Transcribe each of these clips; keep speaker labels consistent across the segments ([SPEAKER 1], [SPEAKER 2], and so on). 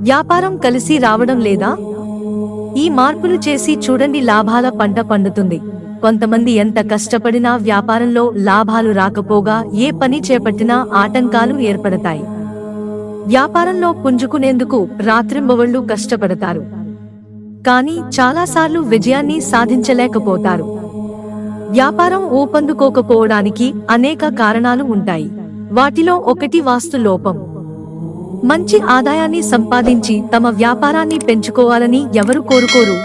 [SPEAKER 1] వ్యాపారం కలిసి రావడం లేదా? ఈ మార్పులు చేసి చూడండి లాభాల పంట పండుతుంది. కొంతమంది ఎంత కష్టపడినా వ్యాపారంలో లాభాలు రాకపోగా ఏ పని చేపట్టినా ఆటంకాలు ఏర్పడతాయి. వ్యాపారంలో పుంజుకునేందుకు రాత్రింబవళ్ళు కష్టపడతారు. కానీ చాలాసార్లు విజయాన్ని సాధించలేకపోతారు. వ్యాపారం ఊపందుకోకపోవడానికి అనేక కారణాలు ఉంటాయి. వాటిలో ఒకటి వాస్తు లోపం. మంచి ఆదాయాన్ని సంపాదించి తమ వ్యాపారాన్ని పెంచుకోవాలని ఎవరు కోరుకోరు.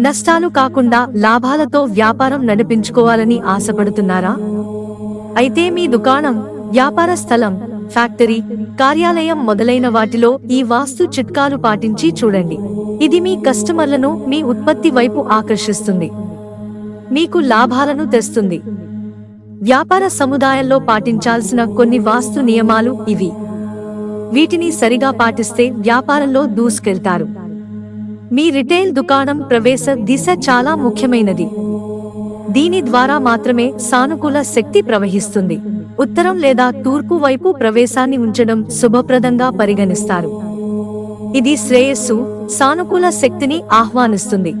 [SPEAKER 1] నష్టాలు కాకుండా లాభాలతో వ్యాపారం నడిపించుకోవాలని ఆశపడుతున్నారా? అయితే మీ దుకాణం వ్యాపార స్థలం ఫ్యాక్టరీ కార్యాలయం మొదలైన వాటిలో ఈ వాస్తు చిట్కాలు పాటించి చూడండి. ఇది మీ కస్టమర్లను మీ ఉత్పత్తి వైపు ఆకర్షిస్తుంది. మీకు లాభాలను తెస్తుంది. వ్యాపార సముదాయంలో పాటించాల్సిన కొన్ని వాస్తు నియమాలు ఇవి. వీటిని సరిగా పాటిస్తే వ్యాపారంలో దూసుకెళ్తారు. మీ రిటైల్ దుకాణం ప్రవేశ దిశ చాలా ముఖ్యమైనది. దీని ద్వారా మాత్రమే సానుకూల శక్తి ప్రవహిస్తుంది. ఉత్తరం లేదా తూర్పు వైపు ప్రవేశాన్ని ఉంచడం శుభప్రదంగా పరిగణిస్తారు. ఇది శ్రేయస్సు సానుకూల శక్తిని ఆహ్వానిస్తుంది.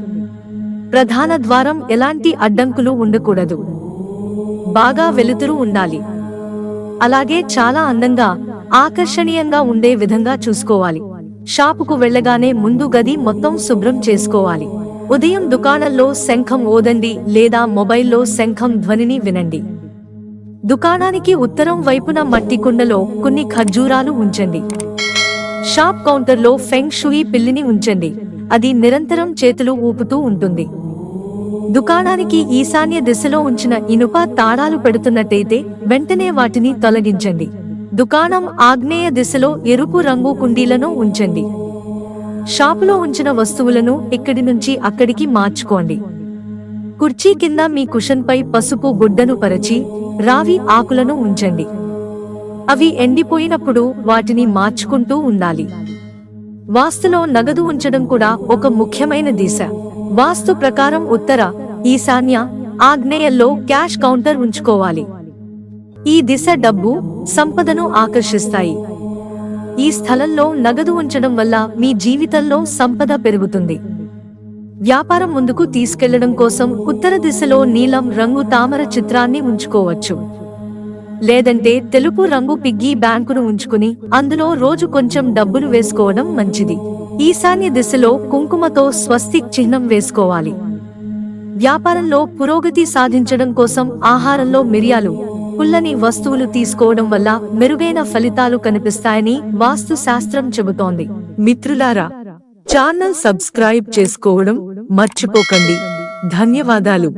[SPEAKER 1] ప్రధాన ద్వారం ఎలాంటి అడ్డంకులు ఉండకూడదు. బాగా వెలుతురు ఉండాలి. అలాగే చాలా అందంగా ఆకర్షణీయంగా ఉండే విధంగా చూసుకోవాలి. షాపుకు వెళ్ళగానే ముందు గది మొత్తం శుభ్రం చేసుకోవాలి. ఉదయం దుకాణంలో శంఖం ఓదండి లేదా మొబైల్లో శంఖం ధ్వనిని వినండి. దుకాణానికి ఉత్తరం వైపున మట్టి కుండలో కొన్ని ఖర్జూరాలు ఉంచండి. షాప్ కౌంటర్లో ఫెంగ్ షుయి పిల్లిని ఉంచండి. అది నిరంతరం చేతులు ఊపుతూ ఉంటుంది. దుకాణానికి ఈశాన్య దిశలో ఉంచిన ఇనుప తాళాలు పెడుతున్నట్టయితే వెంటనే వాటిని తొలగించండి. దుకాణం ఆగ్నేయ దిశలో ఎరుపు రంగు కుండీలను ఉంచండి. షాపులో ఉంచిన వస్తువులను ఇక్కడి నుంచి అక్కడికి మార్చుకోండి. కుర్చీ కింద మీ కుషన్పై పసుపు గుడ్డను పరచి రావి ఆకులను ఉంచండి. అవి ఎండిపోయినప్పుడు వాటిని మార్చుకుంటూ ఉండాలి. వాస్తులో నగదు ఉంచడం కూడా ఒక ముఖ్యమైన దిశ. వాస్తు ప్రకారం ఉత్తర ఈశాన్య ఆగ్నేయల్లో క్యాష్ కౌంటర్ ఉంచుకోవాలి. ఈ దిశ డబ్బు సంపదను ఆకర్షిస్తాయి. ఈ స్థలంలో నగదు ఉంచడం వల్ల మీ జీవితంలో సంపద పెరుగుతుంది. వ్యాపారం ముందుకు తీసుకెళ్ళడం కోసం ఉత్తర దిశలో నీలం రంగు తామర చిత్రాన్ని ఉంచుకోవచ్చు. లేదంటే తెలుపు రంగు పిగ్గీ బ్యాంకును ఉంచుకుని అందులో రోజు కొంచెం డబ్బులు వేసుకోవడం మంచిది. ఈశాన్య దిశలో కుంకుమతో స్వస్తిక్ చిహ్నం వేసుకోవాలి. వ్యాపారంలో పురోగతి సాధించడం కోసం ఆహారంలో మిరియాలు పుల్లని వస్తువులు తీసుకోవడం వల్ల మెరుగైన ఫలితాలు కనిపిస్తాయని వాస్తు శాస్త్రం చెబుతోంది. మిత్రులారా ఛానల్ సబ్స్క్రైబ్ చేసుకోవడం మర్చిపోకండి. ధన్యవాదాలు.